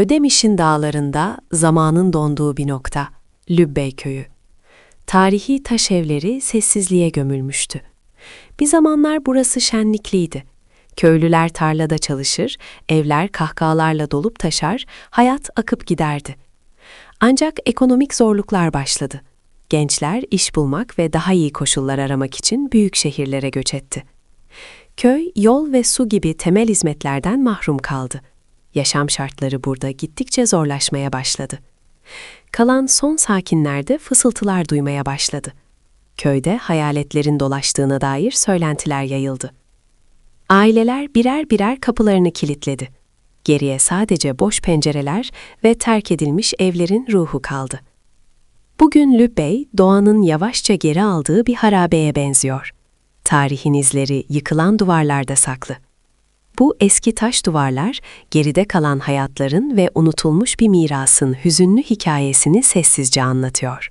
Ödemiş'in dağlarında zamanın donduğu bir nokta, Lübbey köyü. Tarihi taş evleri sessizliğe gömülmüştü. Bir zamanlar burası şenlikliydi. Köylüler tarlada çalışır, evler kahkahalarla dolup taşar, hayat akıp giderdi. Ancak ekonomik zorluklar başladı. Gençler iş bulmak ve daha iyi koşullar aramak için büyük şehirlere göç etti. Köy, yol ve su gibi temel hizmetlerden mahrum kaldı. Yaşam şartları burada gittikçe zorlaşmaya başladı. Kalan son sakinler de fısıltılar duymaya başladı. Köyde hayaletlerin dolaştığına dair söylentiler yayıldı. Aileler birer birer kapılarını kilitledi. Geriye sadece boş pencereler ve terk edilmiş evlerin ruhu kaldı. Bugün Lübbey, doğanın yavaşça geri aldığı bir harabeye benziyor. Tarihin izleri yıkılan duvarlarda saklı. Bu eski taş duvarlar, geride kalan hayatların ve unutulmuş bir mirasın hüzünlü hikayesini sessizce anlatıyor.